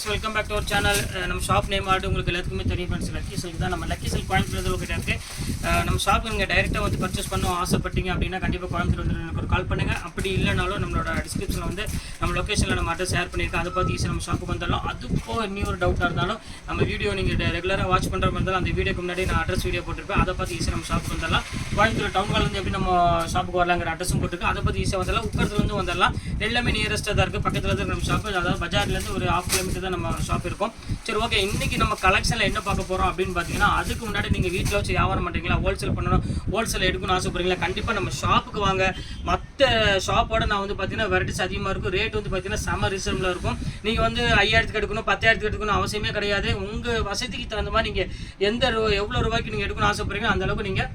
friends welcome back to our channel நம்ம shop name ஆர்டு உங்களுக்கு எல்லாத்துக்குமே தெரியும் ஃப்ரெண்ட்ஸ் லக்கி சில்க் தான். நம்ம லக்கி சில்க் கோயம்புத்தூர் லொக்கேட் இருக்கு. Uh, நம்ம ஷாப் நீங்கள் டைரெக்டாக வந்து பர்ச்சேஸ் பண்ணணும் ஆசைப்பட்டீங்க அப்படின்னா கண்டிப்பாக கோயம்புத்தூர் வந்து எனக்கு ஒரு கால் பண்ணுங்கள் அப்படி இல்லைனாலும் நம்மளோட டிஸ்கிரிப்ஷனில் வந்து நம்ம லொக்கேஷனில் நம்ம அட்ரஸ் ஷேர் பண்ணியிருக்கோம். அதை பார்த்து ஈஸியாக நம்ம ஷாப்புக்கு வந்தாலும் அதுக்கோ இனி ஒரு டவுட்டாக இருந்தாலும் நம்ம வீடியோ நீங்கள் ரெகுலராக வாட்ச் பண்ணுற மாதிரி இருந்தாலும் அந்த வீடியோக்கு முன்னாடி நான் அட்ரஸ் வீடியோ போட்டிருப்பேன். அதை பார்த்து ஈஸியாக நம்ம ஷாப்புக்கு வந்துடலாம். கோயம்புத்தூர் டவுன் ஹால்லேருந்து எப்படி நம்ம ஷாப்புக்கு வரலாங்கிற அட்ரஸும் போட்டிருக்கு அதை பற்றி ஈஸியாக வந்துடலாம். உட்கரத்துலேருந்து வந்துடலாம். எல்லாமே நியரஸ்ட்டாக தான் இருக்குது பக்கத்தில் இருக்கிற நம்ம ஷாப்பு அதாவது பஜார்லேருந்து ஒரு ஹாஃப் கிலோமீட்டர் தான் நம்ம ஷாப் இருக்கும். சரி ஓகே இன்றைக்கி நம்ம கலெக்ஷனில் என்ன பார்க்க போகிறோம் அப்படின்னு பார்த்தீங்கன்னா அதுக்கு முன்னாடி நீங்கள் வீட்டில் வச்சு வியாபாரம் பண்ணுறீங்களா ஹோல்சேல் பண்ணணும். ஹோல்சேல் எடுக்கணும்னு ஆசைப்படுறீங்களா? கண்டிப்பாக நம்ம ஷாப்புக்கு வாங்க. மற்ற ஷாப்போட நான் வந்து பார்த்தீங்கன்னா வெரைட்டிஸ் அதிகமாக இருக்கும். ரேட் வந்து பார்த்தீங்கன்னா செம ரிசர்வில் இருக்கும். நீங்கள் வந்து ஐயாயிரத்துக்கு எடுக்கணும் பத்தாயிரத்துக்கு எடுக்கணும் அவசியமே கிடையாது. உங்கள் வசதிக்கு தகுந்த மாதிரி நீங்கள் எந்த எவ்வளோ ரூபாய்க்கு நீங்கள் எடுக்கணும்னு ஆசைப்படுறீங்களோ அந்த அளவுக்கு நீங்கள்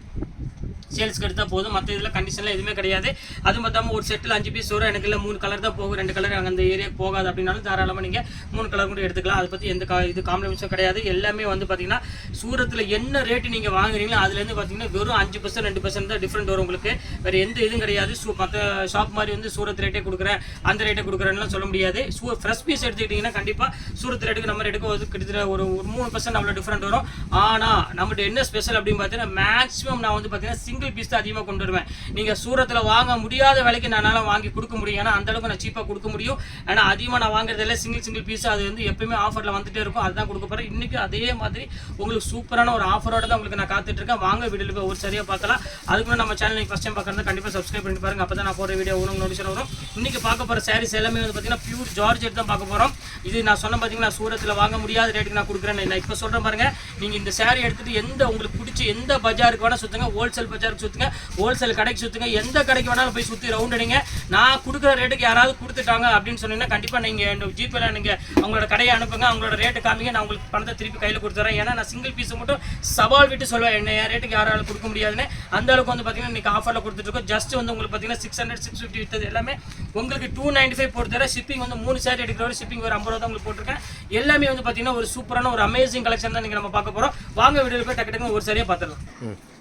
சேல்ஸ்க்கு எடுத்தால் போதும். மற்ற இதில் கண்டிஷனில் எதுவுமே கிடையாது. அது மற்றாம ஒரு செட்டில் அஞ்சு பீஸ் வரும். எனக்கு இல்லை மூணு கலர் தான் போகும். ரெண்டு கலர் அந்த ஏரியாவுக்கு போகாது அப்படின்னாலும் தாராளமாக நீங்கள் மூணு கலர் கூட எடுத்துக்கலாம். அதை பற்றி எந்த கா இது காம்ப்ளிமெண்ட்ஸும் கிடையாது. எல்லாமே வந்து பார்த்தீங்கன்னா சூரத்தில் என்ன ரேட்டு நீங்கள் வாங்குறீங்களோ அதுலேருந்து பார்த்தீங்கன்னா வெறும் அஞ்சு பர்சன்ட் ரெண்டு பர்சன்ட் தான் டிஃப்ரெண்ட் வரும் உங்களுக்கு. வேறு எந்த இதுவும் கிடையாது. ஷூ மற்ற ஷாப் மாதிரி வந்து சூரத் ரேட்டே கொடுக்குறேன். அந்த ரேட்டே கொடுக்குறேன்லாம் சொல்ல முடியாது. சூ ஃப்ரெஷ் பீஸ் எடுத்துக்கிட்டிங்கன்னா கண்டிப்பாக சூரத் ரேட்டுக்கு நம்ம ரேட்டுக்கு வந்து கிட்டத்தட்ட ஒரு ஒரு மூணு பர்சன்ட் அவ்வளோ டிஃப்ரெண்ட் வரும். ஆனால் நம்மகிட்ட என்ன ஸ்பெஷல் அப்படின்னு பார்த்தீங்கன்னா மேக்ஸிமம் நான் வந்து பார்த்தீங்கன்னா சிங்கிள் பீஸ் தான் அதிகமாக கொண்டு வருவேன் நீங்கள் சூரத்தில் வாங்க முடியாத விலைக்கு நான் வாங்கி கொடுக்க முடியும். ஏன்னா அந்த அளவுக்கு நான் சீப்பாக கொடுக்க முடியும். ஏன்னா அதிகமாக நான் வாங்குறதில்ல சிங்கிள் சிங்கிள் பீஸ் அது வந்து எப்பயுமே ஆஃபரில் வந்துட்டே இருக்கும். அதுதான் கொடுக்க போகிறேன் இன்றைக்கி அதே மாதிரி உங்களுக்கு சூப்பரான ஒரு ஆஃபரோட தான் உங்களுக்கு நான் காத்துட்டு இருக்கேன். வாங்க வீடியோவில் போய் ஒரு சரியாக பார்க்கலாம். அதுக்கு நம்ம சேனல் நீங்கள் ஃபஸ்ட் டைம் பார்க்குறது கண்டிப்பாக சப்ஸ்கிரைப் பண்ணி பாருங்க. அப்போ தான் நான் போகிற வீடியோ உங்களுக்கு நோட்டிஷன் வரும். இன்றைக்கி பார்க்க போகிற சாரீஸ் எல்லாமே வந்து பார்த்தீங்கன்னா பியூர் ஜார்ஜெட் தான் பார்க்க போகிறோம் இது நான் சொன்ன பார்த்தீங்கன்னா சூரத்தில் வாங்க முடியாத ரேட்டுக்கு நான் கொடுக்குறேன் நான் இப்போ சொல்கிறேன் பாருங்க. நீங்கள் இந்த saree எடுத்துகிட்டு எந்த உங்களுக்கு பிடிச்ச எந்த பஜாருக்கு வேணால் சுற்றுங்க ஹோல்சேல் பஜார் பஜாருக்கு சுற்றுங்க ஹோல்சேல் கடைக்கு சுற்றுங்க எந்த கடைக்கு வேணாலும் போய் சுற்றி ரவுண்ட் அடிங்க நான் கொடுக்குற ரேட்டுக்கு யாராவது கொடுத்துட்டாங்க அப்படின்னு சொன்னீங்கன்னா கண்டிப்பாக நீங்கள் ஜிபேல நீங்கள் அவங்களோட கடையை அனுப்புங்க. அவங்களோட ரேட்டு காமிங்க. நான் உங்களுக்கு பணத்தை திருப்பி கையில் கொடுத்துறேன். ஏன்னா நான் சிங்கிள் பீஸ் மட்டும் சவால் விட்டு சொல்லுவேன். என்ன ரேட்டுக்கு யாராலும் கொடுக்க முடியாதுன்னு. அந்த அளவுக்கு வந்து பார்த்தீங்கன்னா இன்னைக்கு ஆஃபரில் கொடுத்துட்ருக்கோம் ஜஸ்ட் வந்து உங்களுக்கு பார்த்தீங்கன்னா சிக்ஸ் ஹண்ட்ரட் சிக்ஸ் ஃபிஃப்டி வித்தது எல்லாமே உங்களுக்கு டூ நைன்டி ஃபைவ் போட்டு ஷிப்பிங் வந்து மூணு சேர் எடுக்கிற ஒரு ஷிப்பிங் ஒரு ஐம்பது ரூபா தான் உங்களுக்கு போட்டிருக்கேன். எல்லாமே வந்து பார்த்தீங்கன்னா ஒரு சூப்பரான ஒரு அமேசிங் கலெக்ஷன் தான் நீங்கள் நம்ம பார்க்க போகிறோம் வாங்க வீடியோவில் போய் டக்கு டக்குன்னு ஒரு சரியாக பார்த்துடலாம்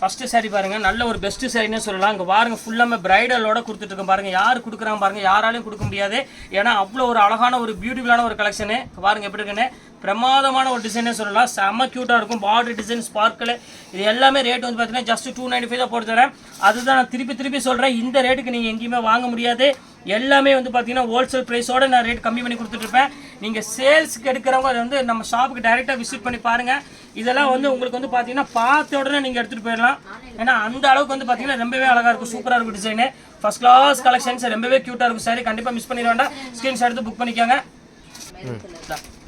ஃபஸ்ட்டு சாரி பாருங்கள் நல்ல ஒரு பெஸ்ட்டு சாரின்னு சொல்லலாம். அங்கே பாருங்கள் ஃபுல்லாமே பிரைடலோட கொடுத்துட்டு இருக்கோம் யார் கொடுக்குறாங்க பாருங்கள் யாராலையும் கொடுக்க முடியாது. ஏன்னா அவ்வளோ ஒரு அழகான ஒரு பியூட்டிஃபுல்லான ஒரு கலெக்ஷனு பாருங்கள் எப்படி இருக்குன்னு? பிரமாதமான ஒரு டிசைனே சொல்லலாம். செம்ம க்யூட்டாக இருக்கும். பார்டர் டிசைன் ஸ்பார்க்கில் இது எல்லாமே ரேட் வந்து பார்த்தீங்கன்னா ஜஸ்ட் டூ நைன்டி ஃபைவ் தான் போட்டு தரேன் அதுதான் நான் திருப்பி திருப்பி சொல்கிறேன் இந்த ரேட்டுக்கு நீங்கள் எங்கேயுமே வாங்க முடியாது. எல்லாமே வந்து பார்த்தீங்கன்னா ஹோல்சேல் ப்ரைஸோட நான் ரேட் கம்மி பண்ணி கொடுத்துட்ருப்பேன் நீங்கள் சேல்ஸ்க்கு எடுக்கிறவங்க அதை வந்து நம்ம ஷாப்புக்கு டைரெக்டாக விசிட் பண்ணி பாருங்கள் இதெல்லாம் வந்து உங்களுக்கு வந்து பார்த்தீங்கன்னா பார்த்த உடனே நீங்கள் எடுத்துகிட்டு போயிடலாம். ஏன்னா அந்த அளவுக்கு வந்து பார்த்தீங்கன்னா ரொம்பவே அழகாக இருக்கும். சூப்பராக இருக்கும் டிசைனு ஃபஸ்ட் கிளாஸ் கலெக்ஷன்ஸ் ரொம்பவே க்யூட்டாக இருக்கும். சாரி கண்டிப்பாக மிஸ் பண்ணிட வேண்டாம். ஸ்க்ரீன்ஷாட் எடுத்து புக் பண்ணிக்கோங்க.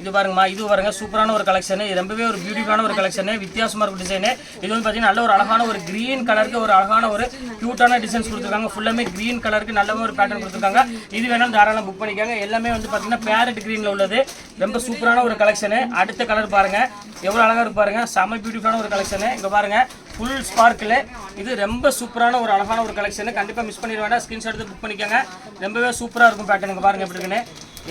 இது பாருங்கம்மா இது பாருங்க சூப்பரான ஒரு கலெக்ஷனு இது ரொம்பவே ஒரு பியூட்டிஃபுல்லான ஒரு கலெக்ஷனு வித்தியாசமாக இருக்கும் டிசைனு இது வந்து பார்த்தீங்கன்னா நல்ல ஒரு அழகான ஒரு கிரீன் கலருக்கு ஒரு அழகான ஒரு க்யூட்டான டிசைன்ஸ் கொடுத்துருக்காங்க. ஃபுல்லாமே கிரீன் கலருக்கு நல்ல ஒரு பேட்டர்ன் கொடுத்துருக்காங்க. இது வேணாலும் தாராளம் புக் பண்ணிக்காங்க. எல்லாமே வந்து பார்த்தீங்கன்னா பேரட் கிரீனில் உள்ளது. ரொம்ப சூப்பரான ஒரு கலெக்ஷனு அடுத்த கலர் பாருங்கள் எவ்வளோ அழகாக இருப்பாருங்க பாருங்க. செம்ம பியூட்டிஃபுல்லான ஒரு கலெக்ஷனு இங்கே பாருங்கள் ஃபுல் ஸ்பார்க்கில் இது ரொம்ப சூப்பரான ஒரு அழகான ஒரு கலெக்ஷனு கண்டிப்பாக மிஸ் பண்ணிட வேண்டாம். ஸ்க்ரீன்ஷாட் எடுத்து புக் பண்ணிக்கோங்க. ரொம்பவே சூப்பராக இருக்கும் பேட்டர்னுங்க பாருங்கள் எப்படி இருக்குன்னு.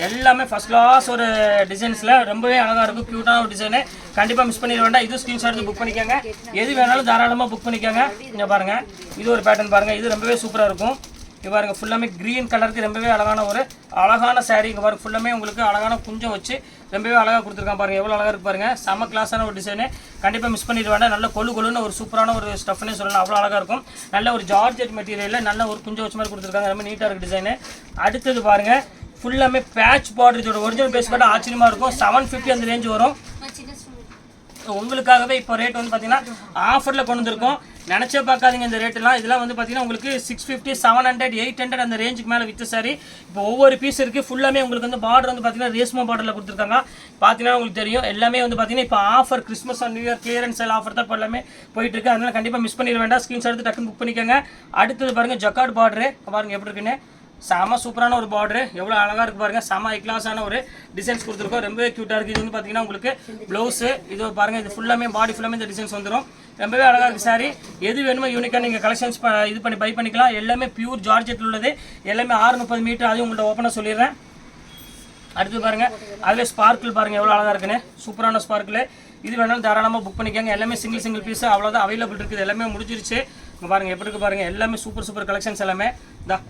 எல்லாமே ஃபஸ்ட் கிளாஸ் ஒரு டிசைன்ஸில் ரொம்பவே அழகாக இருக்கும். க்யூட்டான ஒரு டிசைனு கண்டிப்பாக மிஸ் பண்ணிட வேண்டாம். இது ஸ்க்ரீன்ஷாட் புக் பண்ணிக்கோங்க. எது வேணாலும் தாராளமாக புக் பண்ணிக்கோங்க. இங்கே பாருங்கள் இது ஒரு பேட்டர்ன் பாருங்கள் இது ரொம்பவே சூப்பராக இருக்கும். இங்கே பாருங்கள் ஃபுல்லாமே க்ரீன் கலருக்கு ரொம்பவே அழகான ஒரு அழகான சாரீ இங்கே பாருங்கள் ஃபுல்லாமே உங்களுக்கு அழகான குஞ்சம் வச்சு ரொம்பவே அழகாக கொடுத்துருக்கான் பாருங்க. எவ்வளோ அழகாக இருக்கு பாருங்கள் செம கிளாஸான ஒரு டிசைனு கண்டிப்பாக மிஸ் பண்ணிட வேண்டாம். நல்ல கொழு கொழுன்னு ஒரு சூப்பரான ஒரு ஸ்டஃப்னே சொல்லலாம். அவ்வளோ அழகாக இருக்கும். நல்ல ஒரு ஜார்ஜெட் மெட்டீரியலில் நல்ல ஒரு குஞ்சம் வச்ச மாதிரி கொடுத்துருக்காங்க. ரொம்ப நீட்டாக இருக்குது டிசைனு அடுத்தது பாருங்கள் ஃபுல்லாமே பேட்ச் பார்டர் இதோட ஒரிஜினல் பேஸ் பார்த்தா ஆச்சரியமாக இருக்கும். செவன் ஃபிஃப்டி அந்த ரேஞ்ச் வரும். உங்களுக்காகவே இப்போ ரேட் வந்து பார்த்தீங்கன்னா ஆஃபரில் கொண்டு வந்திருக்கோம். நினச்சே பார்க்காதீங்க இந்த ரேட்டெல்லாம் இதெல்லாம் வந்து பார்த்தீங்கன்னா உங்களுக்கு six fifty seven hundred eight hundred அந்த ரேஞ்சுக்கு மேலே விற்று சாரி இப்போ ஒவ்வொரு பீஸ் இருக்குது ஃபுல்லாமே உங்களுக்கு வந்து பார்டர் வந்து பார்த்தீங்கன்னா ரேஸ்மா பார்டரில் கொடுத்துருக்காங்க. பார்த்தீங்கன்னா உங்களுக்கு தெரியும். எல்லாமே வந்து பார்த்தீங்கன்னா இப்போ offer Christmas and new year clearance எல்லாம் ஆஃபர் தான் இப்போ எல்லாமே போயிட்டுருக்கு. அதனால் கண்டிப்பாக மிஸ் பண்ணிட வேண்டாம். ஸ்க்ரீன்ஸ் எடுத்து டக்குன்னு புக் பண்ணிக்கோங்க. அடுத்தது பாருங்கள் ஜக்கார்ட் பார்டரு பாருங்கள் எப்படி இருக்குன்னு. செம சூப்பரான ஒரு பார்டர் எவ்வளோ அழகாக இருக்கு பாருங்க. செம ஐக்ளாஸான ஒரு டிசைன்ஸ் கொடுத்துருக்கோம். ரொம்பவே க்யூட்டாக இருக்குது இது வந்து பார்த்தீங்கன்னா உங்களுக்கு ப்ளவுஸு இது பாருங்க இது ஃபுல்லாமே பாடி ஃபுல்லாமே இந்த டிசைன்ஸ் வந்துடும் ரொம்பவே அழகாக இருக்குது சாரி எது வேணுமோ யூனிக்காக நீங்கள் கலெக்ஷன்ஸ் இது பண்ணி பை பண்ணிக்கலாம். எல்லாமே பியூர் ஜார்ஜெட்டில் உள்ளது. எல்லாமே ஆறு முப்பது மீட்டர் அதையும் உங்கள்கிட்ட ஓப்பனாக சொல்லிடுறேன். அடுத்து பாருங்கள் அதில் ஸ்பார்க்கிள் பாருங்கள் எவ்வளோ அழகாக இருக்குன்னு. சூப்பரான ஸ்பார்க்கில் இது வேணாலும் தாராளமாக புக் பண்ணிக்கோங்க. எல்லாமே சிங்கிள் சிங்கிள் பீஸ் அவ்வளோதான் அவைலபிள் இருக்குது. எல்லாமே முடிஞ்சிருச்சு. பாருங்கள் எப்படி இருக்கு பாருங்கள் எல்லாமே சூப்பர் சூப்பர் கலெக்ஷன்ஸ் எல்லாமே. தான்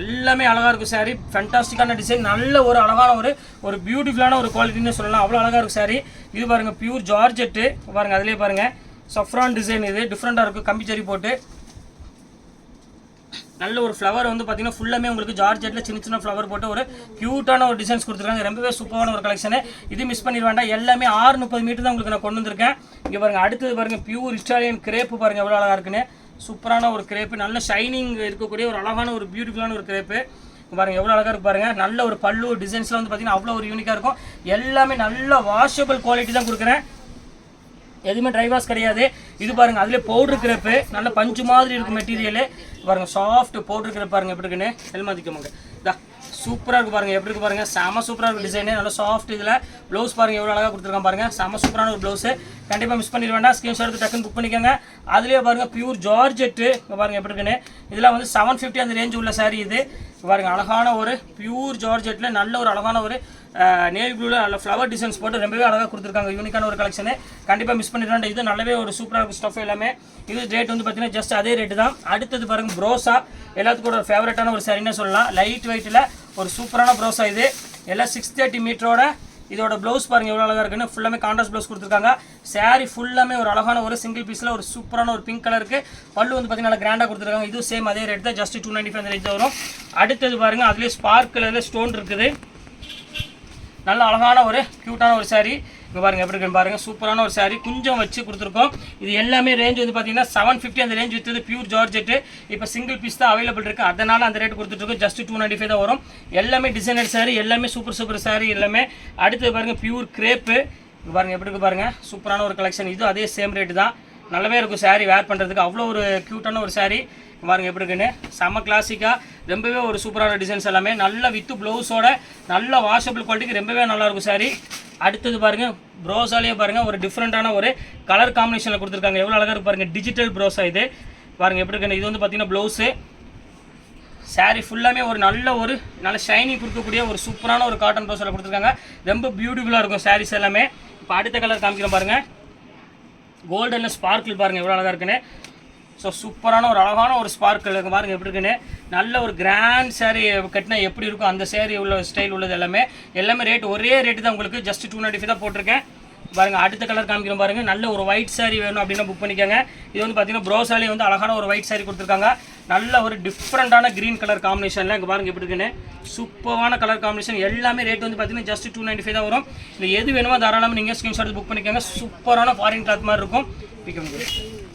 எல்லாமே அழகாக இருக்கும் சாரி ஃபென்டாஸ்டிக்கான டிசைன் நல்ல ஒரு அழகான ஒரு ஒரு பியூட்டிஃபுல்லான ஒரு குவாலிட்டின்னு சொல்லலாம். அவ்வளோ அழகாக இருக்கும் சாரி இது பாருங்க பியூர் ஜார்ஜெட்டு பாருங்க அதுலேயே பாருங்கள் சஃப்ரான் டிசைன் இது. டிஃப்ரெண்ட்டாக இருக்கும் கம்பிச்சேரி போட்டு. நல்ல ஒரு ஃப்ளவர் வந்து பார்த்தீங்கன்னா ஃபுல்லாமே உங்களுக்கு ஜார்ஜெட்டில் சின்ன சின்ன ஃப்ளவர் போட்டு ஒரு க்யூட்டான ஒரு டிசைன்ஸ் கொடுத்துருக்காங்க. ரொம்பவே சூப்பரான ஒரு கலெக்ஷனு இது மிஸ் பண்ணிட வேண்டாம் எல்லாமே ஆறு முப்பது மீட்டர் தான் உங்களுக்கு நான் கொண்டு வந்திருக்கேன். இங்கே பாருங்க அடுத்தது பாருங்க பியூர் இட்டாலியன் கிரேப்பு பாருங்க எவ்வளோ அழகாக இருக்குன்னு. சூப்பரான ஒரு கிரேப்பு நல்ல ஷைனிங் இருக்கக்கூடிய ஒரு அழகான ஒரு பியூட்டிஃபுல்லான ஒரு கிரேப்பு. பாருங்க எவ்வளோ அழகாக இருக்கு நல்ல ஒரு பல்லு டிசைன்ஸ்லாம் வந்து பார்த்தீங்கன்னா அவ்வளோ ஒரு யூனிக்காக இருக்கும். எல்லாமே நல்ல வாஷபிள் குவாலிட்டி தான் கொடுக்குறேன். எதுவுமே ட்ரை வாஷ் கிடையாது. இது பாருங்கள் அதிலே பவுட்ரு கிரேப்பு. நல்ல பஞ்சு மாதிரி இருக்கும் மெட்டீரியலு பாருங்க சாஃப்ட் பவுட்ரு கிரேப் பாருங்க எப்படி இருக்குன்னு? ஹெல்மாதிக்கமாங்க இதா. சூப்பராக இருக்கு பாருங்க. எப்படி இருக்கு பாருங்க? செம சூப்பராக இருக்கு டிசைனு நல்ல சாஃப்ட் இதில் ப்ளவுஸ் பாருங்க எவ்வளோ அழகாக கொடுத்துருக்கான் பாருங்க. செம சூப்பரான ஒரு ப்ளவுஸ் கண்டிப்பாக மிஸ் பண்ணிட வேண்டாம். ஸ்கிரீன்ஷாட் எடுத்து டக்குன்னு புக் பண்ணிக்கோங்க. அதுலேயே பாருங்க பியூர் ஜார்ஜெட்டு இங்கே பாருங்க எப்படி இருக்குன்னு. இதெல்லாம் வந்து செவன் ஃபிஃப்டி அந்த ரேஞ்ச் உள்ள சாரி இது. பாருங்கள் அழகான ஒரு பியூர் ஜார்ஜெட்டில் நல்ல ஒரு அழகான ஒரு நேவி ப்ளூவில் நல்ல ஃப்ளவர் டிசைன்ஸ் போட்டு ரொம்பவே அழகாக கொடுத்துருக்காங்க. யூனிக்கான ஒரு கலெக்ஷனு கண்டிப்பாக மிஸ் பண்ணிடுறாங்க இது நல்லாவே ஒரு சூப்பராக இருக்கும் ஸ்டஃப் எல்லாமே. இது ரேட் வந்து பார்த்தீங்கன்னா ஜஸ்ட் அதே ரேட்டு தான். அடுத்தது பாருங்கள் ப்ரோஸா எல்லாத்துக்கும் ஒரு ஃபேவரட்டான ஒரு சரின்னு சொல்லலாம். லைட் வெயிட்டில் ஒரு சூப்பரான ப்ரோஸா இது. எல்லாம் சிக்ஸ் தேர்ட்டி மீட்டரோட இதோட ப்ளவுஸ் பாருங்க எவ்வளோ அழகாக இருக்குன்னு. ஃபுல்லாமே கான்ட்ராஸ்ட் ப்ளவுஸ் கொடுத்துருக்காங்க. சாரி ஃபுல்லாமே ஒரு அழகான ஒரு சிங்கிள் பீஸில் ஒரு சூப்பரான ஒரு பிங்க் கலருக்கு பல்லு வந்து பார்த்தீங்கன்னா நல்லா கிராண்டாக கொடுத்துருக்காங்க. இதுவும் சேம் அதே ரேட் தான். Just two ninety five rate வரும். அடுத்தது பாருங்க அதுலேயே ஸ்பார்க் கலரில் ஸ்டோன் இருக்குது. நல்ல அழகான ஒரு க்யூட்டான ஒரு சாரீ இங்கே பாருங்கள் எப்படி இருக்குன்னு பாருங்கள் சூப்பரான ஒரு சாரீ கொஞ்சம் வச்சு கொடுத்துருக்கோம். இது எல்லாமே ரேஞ்ச் வந்து பார்த்தீங்கன்னா செவன் ஃபிஃப்டி அந்த ரேஞ்ச் வித்தது பியூர் ஜார்ஜெட்டு இப்போ சிங்கிள் பீஸ் தான் அவைலபிள் இருக்குது அதனால் அந்த ரேட் கொடுத்துட்ருக்கோம் ஜஸ்ட் டூ நைன்டி ஃபைவ் தான் வரும். எல்லாமே டிசைனர் சாரீ எல்லாமே சூப்பர் சூப்பர் சாரீ எல்லாமே. அடுத்தது பாருங்கள் பியூர் கிரேப்பு பாருங்கள் எப்படி இருக்கு பாருங்கள் சூப்பரான ஒரு கலெக்ஷன் இது அதே சேம் ரேட்டு தான். நல்லாவே இருக்கும் சாரீ வேர் பண்ணுறதுக்கு அவ்வளோ ஒரு க்யூட்டான ஒரு saree. பாருங்கள் பாருங்க எப்படி இருக்குன்னு. செம்ம கிளாசிக்காக ரொம்பவே ஒரு சூப்பரான டிசைன்ஸ் எல்லாமே. நல்ல வித்து ப்ளவுஸோட நல்ல வாஷபிள் குவாலிட்டிக்கு ரொம்பவே நல்லாயிருக்கும் சாரீ அடுத்தது பாருங்கள் ப்ரோஸாலேயே பாருங்கள் ஒரு டிஃப்ரெண்ட்டான ஒரு கலர் காம்பினேஷனில் கொடுத்துருக்காங்க. எவ்வளோ அழகாக இருக்கு டிஜிட்டல் ப்ரோஸா இது. பாருங்கள் எப்படி இருக்குன்னு இது வந்து பார்த்தீங்கன்னா ப்ளவுஸு சாரீ ஃபுல்லாமே ஒரு நல்ல ஒரு நல்ல ஷைனிங் கொடுக்கக்கூடிய ஒரு சூப்பரான ஒரு காட்டன் ப்ளவுஸில் கொடுத்துருக்காங்க. ரொம்ப பியூட்டிஃபுல்லாக இருக்கும் சாரீஸ் எல்லாமே. இப்போ அடுத்த கலர் காமிக்கிறோம் பாருங்கள் கோல்டனில் ஸ்பார்க்கிள் பாருங்கள் எவ்வளோ அழகாக இருக்குன்னு. ஸோ சூப்பரான ஒரு அழகான ஒரு ஸ்பார்க்கில் இருக்கு பாருங்க எப்படி இருக்குன்னு. நல்ல ஒரு கிராண்ட் saree கட்டினா எப்படி இருக்கும் அந்த சேரீ உள்ள ஸ்டைல் உள்ளது எல்லாமே. எல்லாமே ரேட் ஒரே ரேட்டு தான் உங்களுக்கு. ஜஸ்ட் டூ நைன்டி தான் போட்டிருக்கேன். பாருங்கள் அடுத்த கலர் காமிக்கிறோம் பாருங்கள் நல்ல ஒரு ஒயிட் saree வேணும் அப்படின்னா புக் பண்ணிக்கோங்க. இது வந்து பார்த்தீங்கன்னா ப்ரோஸாலே வந்து அழகான ஒரு ஒயிட் saree கொடுத்துருக்காங்க. நல்ல ஒரு டிஃப்ரெண்ட்டான க்ரீன் கலர் காம்பினேஷனில் இங்கே பாருங்க எப்படி இருக்குன்னு. சூப்பரான கலர் காம்பினேஷன் எல்லாமே ரேட் வந்து பார்த்தீங்கன்னா ஜஸ்ட் டூ நைன்டி ஃபைவ் தான் வரும். இது எது வேணுமோ தாராளமாக நீங்கள் ஸ்க்ரீன்ஷாட் புக் பண்ணிக்கோங்க. சூப்பரான ஃபாரின் கிளாத் மாதிரி இருக்கும். பிக்க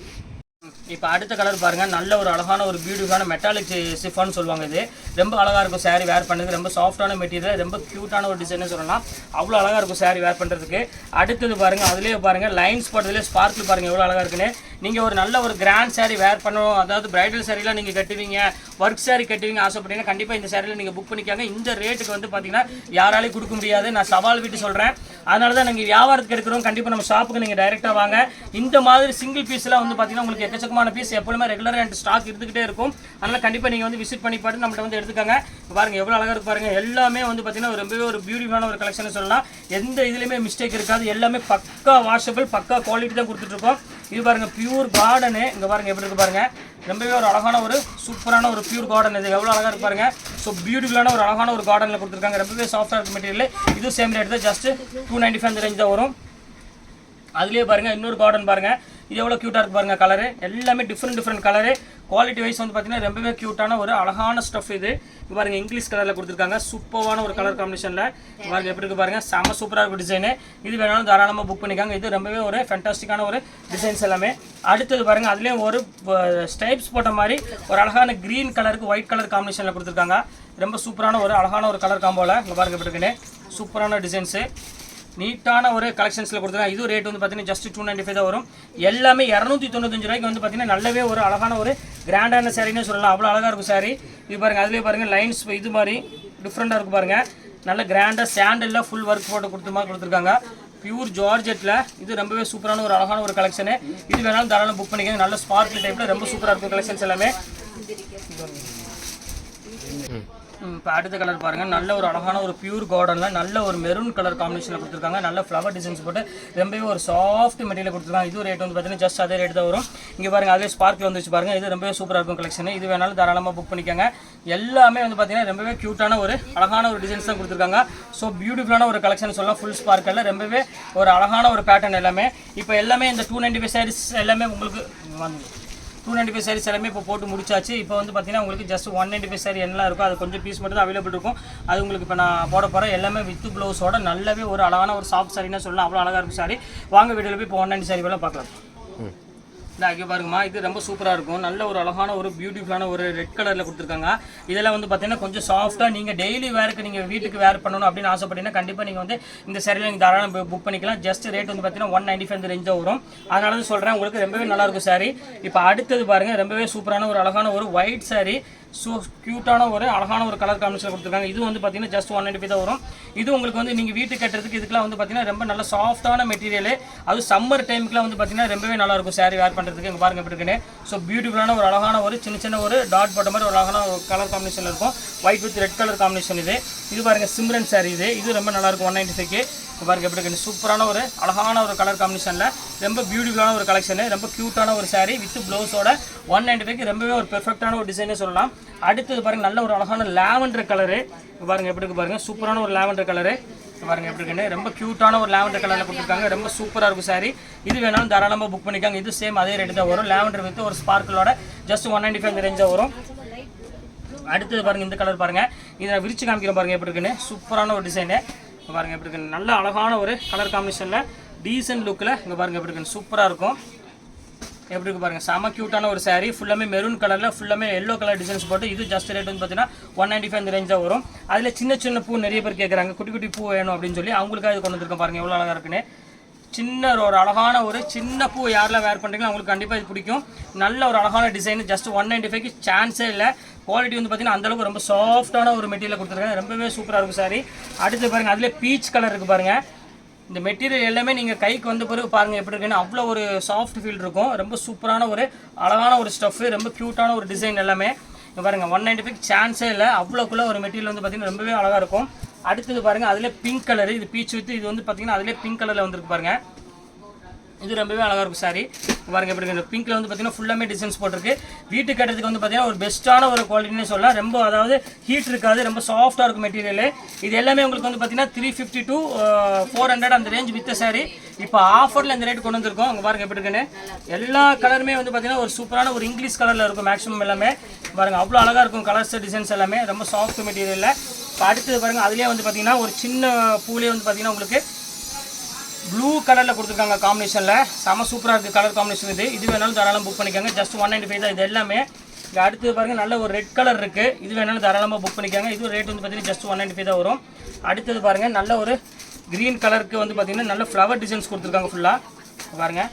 இப்போ அடுத்த கலர் பாருங்கள் நல்ல ஒரு அழகான ஒரு பியூட்டிஃபுல்லான மெட்டாலிக் சிஃபான்னு சொல்லுவாங்க இது. ரொம்ப அழகாக இருக்கும் சாரீ வேர் பண்ணுறதுக்கு ரொம்ப சாஃப்டான மெட்டீரியல் ரொம்ப க்யூட்டான ஒரு டிசைன் சொல்லலாம். அவ்வளோ அழகாக இருக்கும் சாரீ வேர் பண்ணுறதுக்கு அடுத்தது பாருங்க அதுலேயே பாருங்கள் லைன்ஸ் போட்டதுலேயே ஸ்பார்க்கில் பாருங்கள் எவ்வளோ அழகாக இருக்குன்னு. நீங்கள் ஒரு நல்ல ஒரு கிராண்ட் சாரீ வேர் பண்ணணும். அதாவது பிரைடல் சாரீலாம் நீங்கள் கட்டுவீங்க ஒர்க் சாரீ கட்டுவீங்க ஆசைப்பட்டீங்கன்னா கண்டிப்பாக இந்த சாரியில் நீங்கள் புக் பண்ணிக்காங்க. இந்த ரேட்டுக்கு வந்து பார்த்தீங்கன்னா யாராலையும் கொடுக்க முடியாது. நான் சவால் விட்டு சொல்கிறேன் அதனால தான் நாங்கள் வியாபாரத்துக்கு எடுக்கிறோம் கண்டிப்பாக நம்ம ஷாப்புக்கு நீங்கள் டைரெக்டாக வாங்க. இந்த மாதிரி சிங்கிள் பீஸ்லாம் வந்து பார்த்தீங்கன்னா உங்களுக்கு எக்கச்சக்கமான பீஸ் எப்பொழுதுமே ரெகுலராக என் ஸ்டாக் இருந்துகிட்டே இருக்கும். அதனால் கண்டிப்பாக நீங்கள் வந்து விசிட் பண்ணி பார்த்து நம்மகிட்ட வந்து எடுத்துக்கோங்க. பாருங்கள் பாருங்க எவ்வளோ அழகாக இருக்கு பாருங்கள் எல்லாமே வந்து பார்த்தீங்கன்னா ரொம்பவே ஒரு பியூட்டிஃபுல்லான ஒரு கலெக்ஷன் சொல்லலாம். எந்த இதுலையுமே மிஸ்டேக் இருக்காது. எல்லாமே பக்கா வாஷபிள் பக்கா குவாலிட்டி தான் கொடுத்துட்ருக்கோம் இது பாருங்க பியூர் கார்டனு இங்கே பாருங்க எப்படி இருக்கு பாருங்க. ரொம்பவே ஒரு அழகான ஒரு சூப்பரான ஒரு பியூர் கார்டன் இது. எவ்வளோ அழகாக இருக்கு பாருங்க. ஸோ பியூட்டிஃபுல்லான ஒரு அழகான ஒரு கார்டனில் கொடுத்துருக்காங்க. ரொம்பவே சாஃப்டாக இருக்க மெட்டீரியல் இது சேம் ரேட் தான் just two ninety five range தான் வரும். அதுலேயே பாருங்க இன்னொரு கார்டன் பாருங்க. இது எவ்வளோ க்யூட்டாக இருக்குது பாருங்கள் கலரு எல்லாமே different different colour quality wise வந்து பார்த்தீங்கன்னா ரொம்பவே க்யூட்டான ஒரு அழகான ஸ்டஃப் இது. பாருங்கள் இங்கிலீஷ் கலரில் கொடுத்துருக்காங்க. சூப்பரான ஒரு கலர் காம்பினேஷனில் பாருங்கள் எப்படி இருக்கு பாருங்க. செம சூப்பராக இருக்கும் டிசைனு இது வேணாலும் தாராளமாக புக் பண்ணிக்காங்க. இது ரொம்பவே ஒரு ஃபென்டாஸ்டிக்கான ஒரு டிசைன்ஸ் எல்லாமே. அடுத்தது பாருங்கள் அதுலேயும் ஒரு ஸ்டைப்ஸ் போட்ட மாதிரி ஒரு அழகான க்ரீன் கலருக்கு ஒயிட் கலர் காம்பினேஷனில் கொடுத்துருக்காங்க. ரொம்ப சூப்பரான ஒரு அழகான ஒரு கலர் காம்போல இங்கே பாருங்கள் எப்படி இருக்குன்னு. சூப்பரான டிசைன்ஸு நீட்டான ஒரு கலெக்ஷன்ஸில் கொடுத்துருக்காங்க. இது ரேட் வந்து பார்த்தீங்கன்னா ஜஸ்ட் டூ நைன்டி ஃபைவ் தான் வரும். எல்லாமே இரநூத்தி தொண்ணூத்தஞ்சு ரூபாய்க்கு வந்து பார்த்தீங்கன்னா நல்லாவே ஒரு அழகான ஒரு கிராண்டான சாரின்னு சொல்லலாம். அவ்வளோ அழகாக இருக்கும் சாரி இது பாருங்கள் அதுலேயே பாருங்கள் லைன்ஸ் இது மாதிரி டிஃப்ரெண்ட்டாக இருக்கும் பாருங்கள் நல்ல கிராண்டாக சாண்டலில் ஃபுல் ஒர்க் போட்டு கொடுத்த மாதிரி கொடுத்துருக்காங்க. பியூர் ஜார்ஜெட்டில் இது ரொம்பவே சூப்பரான ஒரு அழகான ஒரு கலெக்ஷனு இது வேணாலும் தாராளம் புக் பண்ணிக்கோங்க. நல்ல ஸ்பார்க்கிள் டைப்பில் ரொம்ப சூப்பராக இருக்கும் கலெக்ஷன்ஸ் எல்லாமே. இப்போ அடுத்த கலர் பாருங்கள் நல்ல ஒரு அழகான ஒரு பியூர் கார்டனில் நல்ல ஒரு மெரூன் கலர் காம்பினேஷனில் கொடுத்துருக்காங்க. நல்ல ஃப்ளவர் டிசைன்ஸ் போட்டு ரொம்பவே ஒரு சாஃப்ட் மெட்டீரியல் கொடுத்துருக்காங்க. இது ரேட் வந்து பார்த்தீங்கன்னா ஜஸ்ட் அதே ரேட் தான் வரும். இங்கே பாருங்கள் அதே ஸ்பார்க்கில் வந்துச்சு பாருங்கள் இது ரொம்பவே சூப்பராக இருக்கும் கலெக்ஷன் இது வேணாலும் தாராளமாக புக் பண்ணிக்கோங்க. எல்லாமே வந்து பார்த்தீங்கன்னா ரொம்பவே க்யூட்டான ஒரு அழகான ஒரு டிசைன்ஸ் தான் கொடுத்துருக்காங்க. ஸோ பியூட்டிஃபுல்லான ஒரு கலெக்ஷன் சொல்லலாம். ஃபுல் ஸ்பார்க்கில் ரொம்பவே ஒரு அழகான ஒரு பேட்டர்ன் எல்லாமே. இப்போ எல்லாமே இந்த டூ நைன்டி ஃபைவ் சாரீஸ் எல்லாமே உங்களுக்கு வந்து டூ நைன்டி ஃபைவ் சாரீஸ் எல்லாமே இப்போ போட்டு முடிச்சாச்சு. இப்போ வந்து பார்த்தீங்கன்னா உங்களுக்கு just one ninety five sari என்ன இருக்கும் அது கொஞ்சம் பீஸ் மட்டும் தான் அவைலபிள் இருக்கும். அது உங்களுக்கு இப்போ நான் போட போகிறேன் எல்லாமே வித் ப்ளவுஸோட நல்லாவே ஒரு அழகான ஒரு சாஃப்ட் சாரின்னு சொல்லலாம். அவ்வளோ அழகாக இருக்கும் சாரி வாங்க வீடியோவில் போய் இப்போ ஒன் நைன்டி சாரி வேலை பார்க்கலாம். இந்த இங்கே பாருங்கம்மா இது ரொம்ப சூப்பராக இருக்கும். நல்ல ஒரு அழகான ஒரு பியூட்டிஃபுல்லான ஒரு ரெட் கலரில் கொடுத்துருக்காங்க. இதெல்லாம் வந்து பார்த்தீங்கன்னா கொஞ்சம் சாஃப்ட்டாக நீங்கள் டெய்லி வேருக்கு நீங்கள் வீட்டுக்கு வேர் பண்ணணும் அப்படின்னு ஆசைப்பட்டீங்கன்னா கண்டிப்பாக நீங்கள் வந்து இந்த சரியில் நீங்கள் தாராளம் புக் பண்ணிக்கலாம். ஜஸ்ட் ரேட் வந்து பார்த்தீங்கன்னா ஒன் நைன்டி ஃபைவ் ரேஞ்சாக வரும். அதனால தான் சொல்கிறேன் உங்களுக்கு ரொம்பவே நல்லாயிருக்கும் சாரி இப்போ அடுத்தது பாருங்கள் ரொம்பவே சூப்பரான ஒரு அழகான ஒரு ஒயிட் சாரி ஸோ க்யூட்டான ஒரு அழகான ஒரு கலர் காம்பினேஷன் கொடுத்துருக்காங்க. இது வந்து பார்த்தீங்கன்னா ஜஸ்ட் ஒன் நைன்டி தான் வரும். இது உங்களுக்கு வந்து நீங்கள் வீட்டு கட்டுறதுக்கு இதுக்கெல்லாம் வந்து பார்த்தீங்கன்னா ரொம்ப நல்ல சாஃப்ட்டான மெட்டீரியல் அது சம்மர் டைமுக்குலாம் வந்து பார்த்தீங்கன்னா ரொம்பவே நல்லா இருக்கும் சாரி வேர் பண்ணுறதுக்கு இங்கே பாருங்க எப்படி இருக்குன்னு. ஸோ பியூட்டிஃபுல்லான ஒரு அழகான ஒரு சின்ன சின்ன ஒரு டாட் போட்ட மாதிரி ஒரு அழகான ஒரு கலர் காம்பினேஷன் இருக்கும். White with red colour combination இது. இது பாருங்கள் சிம்ரன் சாரி இது. இது ரொம்ப நல்லாயிருக்கும் ஒன் நைன்டி ஃபைவ்க்கு பாருங்கள் எப்படி இருக்குன்னு. சூப்பரான ஒரு அழகான ஒரு கலர் காம்பினேஷனில் ரொம்ப பியூட்டிஃபுல்லான ஒரு கலெக்ஷனு ரொம்ப க்யூட்டான ஒரு சாரீ வித் ப்ளவுஸோட ஒன் நைன்டி ஃபைவ்க்கு ரொம்பவே ஒரு பெர்ஃபெக்டான ஒரு டிசைனே சொல்லலாம். அடுத்தது பாருங்கள் நல்ல ஒரு அழகான லேவண்டர் கலரு பாருங்க எப்படி இருக்கு பாருங்கள் சூப்பரான ஒரு லேவண்டர் கலரு பாருங்க எப்படி இருக்குன்னு. ரொம்ப க்யூட்டான ஒரு லேவண்டர் கலரில் கொடுத்துருக்காங்க. ரொம்ப சூப்பராக இருக்கும் சாரி இது வேணாலும் தாராளமாக புக் பண்ணிக்காங்க. இது சேம் அதே ரேட்டு தான் வரும். லேவண்டர் வித் ஒரு ஸ்பார்க்கிளோட ஜஸ்ட் ஒன் நைன்டி ஃபைவ் ரேஞ்சாக வரும். அடுத்தது பாருங்கள் இந்த கலர் பாருங்கள் இதை நான் விரிச்சு காமிக்கிறேன் பாருங்கள் எப்படி இருக்குன்னு. சூப்பரான ஒரு டிசைனு பாருங்கள் எப்படி இருக்குன்னு நல்ல அழகான ஒரு கலர் காம்பினேஷனில் டீசென்ட் லுக்கில் இங்கே பாருங்கள் எப்படி இருக்கு. சூப்பராக இருக்கும். எப்படி இருக்கு பாருங்க செம க்யூட்டான ஒரு சாரீ ஃபுல்லாமே மெரூன் கலரில் ஃபுல்லாமே எல்லோ கலர் டிசைன்ஸ் போட்டு இது ஜஸ்ட் ரேட் வந்து பார்த்தீங்கன்னா ஒன் நைன்டி ஃபைவ் ரேஞ்சாக வரும். அதில் சின்ன சின்ன பூ நிறைய பேர் கேட்குறாங்க குட்டி குட்டி பூ வேணும் அப்படின்னு சொல்லி அவங்களுக்காக இது கொண்டு வந்திருக்கேன் பாருங்கள் எவ்வளோ அழகாக இருக்குன்னு. சின்ன ஒரு அழகான ஒரு சின்ன பூ யாரெல்லாம் வேர் பண்ணுறீங்களோ அவங்களுக்கு கண்டிப்பாக இது பிடிக்கும். நல்ல ஒரு அழகான டிசைன் ஜஸ்ட் ஒன் நைன்டி ஃபைவ்க்கு சான்ஸே இல்லை. குவாலிட்டி வந்து பார்த்தீங்கன்னா அந்தளவுக்கு ரொம்ப சாஃப்டான ஒரு மெட்டீரியல் கொடுத்துருக்காங்க. ரொம்பவே சூப்பராக இருக்கும் சாரி அடுத்து பாருங்கள் அதில் பீச் கலர் இருக்குது பாருங்கள் இந்த மெட்டீரியல் எல்லாமே நீங்கள் கைக்கு வந்த பிறகு பாருங்கள் எப்படி இருக்குன்னு அவ்வளோ ஒரு சாஃப்ட் ஃபீல் இருக்கும். ரொம்ப சூப்பரான ஒரு அழகான ஒரு ஸ்டஃப்பு ரொம்ப க்யூட்டான ஒரு டிசைன் எல்லாமே. பாருங்கள் பாருங்க ஒன் நைன்டி ஃபைவ் சான்ஸே இல்லை. அவ்வளோக்குள்ள ஒரு மெட்டீரியல் வந்து பார்த்தீங்கன்னா ரொம்பவே அழகாக இருக்கும். அடுத்தது பாருங்க அதில் பிங்க் கலர் இது பீச் வித் இது வந்து பார்த்தீங்கன்னா அதிலே பிங்க் கலரில் வந்துருக்கு பாருங்கள் இது ரொம்பவே அழகாக இருக்கும் சாரி பாருங்க எப்படி இந்த பிங்க்ல வந்து பார்த்தீங்கன்னா ஃபுல்லாமே டிசைன்ஸ் போட்டிருக்கு. வீட்டுக்கு கட்டுறதுக்கு வந்து பார்த்தீங்கன்னா ஒரு பெஸ்ட்டான ஒரு குவாலிட்டின்னு சொல்லலாம். ரொம்ப அதாவது ஹீட் இருக்காது ரொம்ப சாஃப்டாக இருக்கும் மெட்டீரியல் இது எல்லாமே உங்களுக்கு வந்து பார்த்தீங்கன்னா three fifty to four hundred அந்த ரேஞ்ச் வித்த சாரி இப்போ ஆஃபரில் இந்த ரேட் கொண்டு வந்திருக்கோம். அங்கே பாருங்க எப்படி இருக்குன்னு. எல்லா கலருமே வந்து பார்த்தீங்கன்னா ஒரு சூப்பரான ஒரு இங்கிலீஷ் கலரில் இருக்கும் மேக்ஸிமம் எல்லாமே. பாருங்க அவ்வளோ அழகாக இருக்கும் கலர்ஸ் டிசைன்ஸ் எல்லாமே. ரொம்ப சாஃப்ட் மெட்டீரியலில் இப்போ அடுத்தது பாருங்கள் அதுலேயே வந்து பார்த்தீங்கன்னா ஒரு சின்ன பூலே வந்து பார்த்தீங்கன்னா உங்களுக்கு ப்ளூ கலரில் கொடுத்துருக்காங்க காம்பினேஷனில் செம சூப்பராக இருக்குது கலர் காம்பினேஷன் இது. இது வேணாலும் தாராளம் புக் பண்ணிக்கோங்க. ஜஸ்ட் ஒன் நைன்டி ஃபைவ் தான். இது எல்லாமே. இங்கே அடுத்தது பாருங்கள் நல்ல ஒரு ரெட் கலர் இருக்குது இது வேணாலும் தாராளமாக புக் பண்ணிக்கோங்க. இது ரேட் வந்து பார்த்தீங்கன்னா ஜஸ்ட் ஒன் நைன்டி ஃபைவ் தான் வரும். அடுத்தது பாருங்கள் நல்ல ஒரு க்ரீன் கலருக்கு வந்து பார்த்தீங்கன்னா நல்ல ஃப்ளவர் டிசைன்ஸ் கொடுத்துருக்காங்க ஃபுல்லாக பாருங்கள்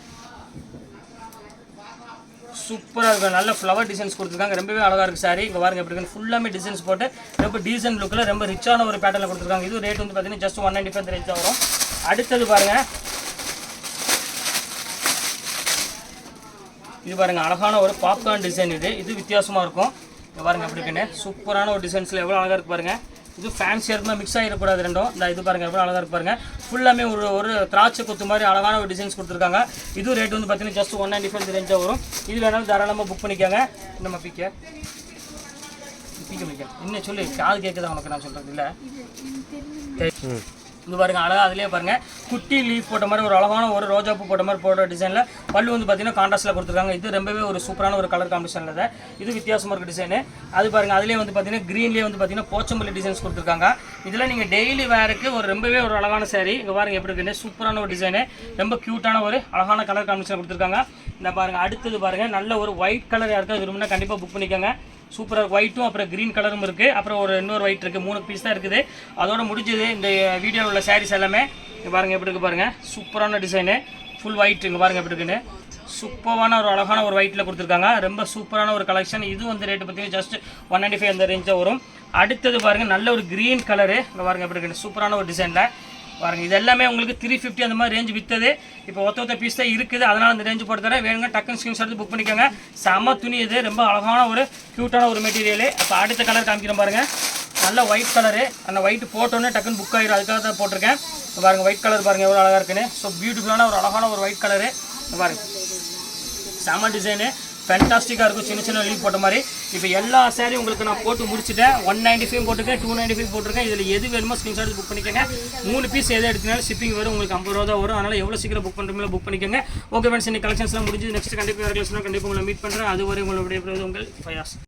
சூப்பராக இருக்கும். நல்ல ஃப்ளவர் டிசைன்ஸ் கொடுத்துருக்காங்க. ரொம்பவே அழகாக இருக்குது சாரி இங்கே பாருங்க எப்படி இருக்கு ஃபுல்லாமே டிசைன்ஸ் போட்டு ரொம்ப டீசென்ட் லுக்கில் ரொம்ப ரிச்சான ஒரு பேட்டர்னில் கொடுத்துருக்காங்க. இது ரேட் வந்து பார்த்தீங்கன்னா just one ninety five range வரும். அடுத்தது பாருங்க. இது பாருங்க அழகான ஒரு பாப்கார்ன் டிசைன் இது. இது வித்தியாசமாக இருக்கும். இது பாருங்க எப்படி இருக்குன்னு. சூப்பரான ஒரு டிசைன்ஸில் எவ்வளோ அழகாக இருக்குது பாருங்க. இது ஃபேன்சியாக இருக்குமா மிக்ஸ் ஆகிடக்கூடாது ரெண்டும். இந்த இது பாருங்க எவ்வளோ அழகாக இருக்கு பாருங்க. ஃபுல்லாமே ஒரு ஒரு திராட்சை கொத்து மாதிரி அழகான ஒரு டிசைன்ஸ் கொடுத்துருக்காங்க. இது ரேட் வந்து பார்த்தீங்கன்னா ஜஸ்ட் ஒன் நைன்டி ஃபைவ் ரேஞ்சாக வரும். இது வேணாலும் தாராளமாக புக் பண்ணிக்கோங்க. நம்ம பிக்க பிக்க பிக்க இன்னும் சொல்லி காது கேட்குதா உனக்கு நான் சொல்கிறது இல்லை? இது பாருங்க அழகா அதுலேயே பாருங்க. குட்டி லீஃப் போட்ட மாதிரி ஒரு அழகான ஒரு ரோஜா பூ போட்ட மாதிரி போட்ட டிசைனில் பல்லு வந்து பார்த்தீங்கன்னா கான்ட்ராஸ்டில் கொடுத்துருக்காங்க. இது ரொம்பவே ஒரு சூப்பரான ஒரு கலர் காம்பினேஷனில் தான் இது. வித்தியாசமாக இருக்க டிசைனு அது பாருங்க அதுலேயே வந்து பார்த்தீங்கன்னா க்ரீன்லேயே வந்து பார்த்தீங்கன்னா போச்சம்பள்ளி டிசைன்ஸ் கொடுத்துருக்காங்க. இதில் நீங்கள் டெய்லி வேருக்கு ஒரு ரொம்பவே ஒரு அழகான சேரீ இங்கே பாருங்கள் எப்படி இருக்குன்னு சூப்பரான ஒரு டிசைனு ரொம்ப க்யூட்டான ஒரு அழகான கலர் காம்பினேஷன் கொடுத்துருக்காங்க. இந்த பாருங்கள் அடுத்தது பாருங்கள் நல்ல ஒரு ஒயிட் கலர் யாருக்காவது விரும்புனா கண்டிப்பாக புக் பண்ணிக்கோங்க. சூப்பராக ஒயிட்டும் அப்புறம் க்ரீன் கலரும் இருக்குது அப்புறம் ஒரு இன்னொரு ஒயிட் இருக்குது மூணு பீஸ் தான் இருக்குது. அதோட முடிஞ்சது இந்த வீடியோவில் உள்ள சாரீஸ் எல்லாமே இங்கே பாருங்கள் எப்படி இருக்கு பாருங்கள் சூப்பரான டிசைனு ஃபுல் ஒயிட் இங்கே பாருங்கள் எப்படி இருக்குன்னு. சூப்பரான ஒரு அழகான ஒரு ஒயிட்டில் கொடுத்துருக்காங்க. ரொம்ப சூப்பரான ஒரு கலெக்ஷன் இது வந்து ரேட்டு பார்த்தீங்கன்னா ஜஸ்ட் ஒன் நைன்டி ஃபைவ் அந்த ரேஞ்சாக வரும். அடுத்தது பாருங்கள் நல்ல ஒரு க்ரீன் கலரு இங்கே பாருங்கள் எப்படி இருக்குன்னு. சூப்பரான ஒரு டிசைனில் பாருங்கள் இது எல்லாமே உங்களுக்கு த்ரீ ஃபிஃப்டி அந்த மாதிரி ரேஞ்ச் விற்றது இப்போ ஒத்த ஒத்த பீஸ் தான் இருக்குது. அதனால் அந்த ரேஞ்சு போட்டு தரேன். வேணுங்க டக்குன்னு ஸ்கிரீன்ஷாட் எடுத்து புக் பண்ணிக்கோங்க. செம்ம துணி இது. ரொம்ப அழகான ஒரு க்யூட்டான ஒரு மெட்டீரியலு அப்போ அடுத்த கலர் காமிக்கிறேன் பாருங்கள் நல்ல ஒயிட் கலரு அந்த ஒயிட் போட்டோன்னே டக்குன்னு புக் ஆகிடும் அதுக்காக தான் போட்டிருக்கேன். இப்போ பாருங்க ஒயிட் கலர் பாருங்க எவ்வளோ அழகாக இருக்குன்னு. ஸோ பியூட்டிஃபுல்லான ஒரு அழகான ஒரு ஒயிட் கலரு பாருங்கள் செம டிசைனு ஃபேண்டாஸ்டிக்காக இருக்கும். சின்ன சின்ன லீவ் போட்ட மாதிரி. இப்போ எல்லா சாரி உங்களுக்கு நான் போட்டு முடிச்சிட்டேன். ஒன் நைன்டி ஃபைவ் போட்டிருக்கேன். டூ நைன்டி ஃபைவ் போட்டிருக்கேன். இதில் எது வேணுமோ ஸ்க்ரீன்ஷாட் புக் பண்ணிக்கோங்க. மூணு பீஸ் எது எடுத்தினாலும் ஷிப்பிங் வரும். உங்களுக்கு ஐம்பது ரூபா தான் வரும். அதனால் எவ்வளோ சீக்கிரம் புக் பண்ணுறீங்களோ புக் பண்ணிக்கோங்க. ஓகே ஃப்ரெண்ட்ஸ் இன்னைக்கு கலெக்ஷன்ஸ்லாம் முடிஞ்சு நெக்ஸ்ட் கண்டிப்பாக கலெக்ஷன் கண்டிப்பாக உங்களை மீட் பண்ணுறேன் அதுவரை உங்களுடைய உங்கள் ஃபயாஸ்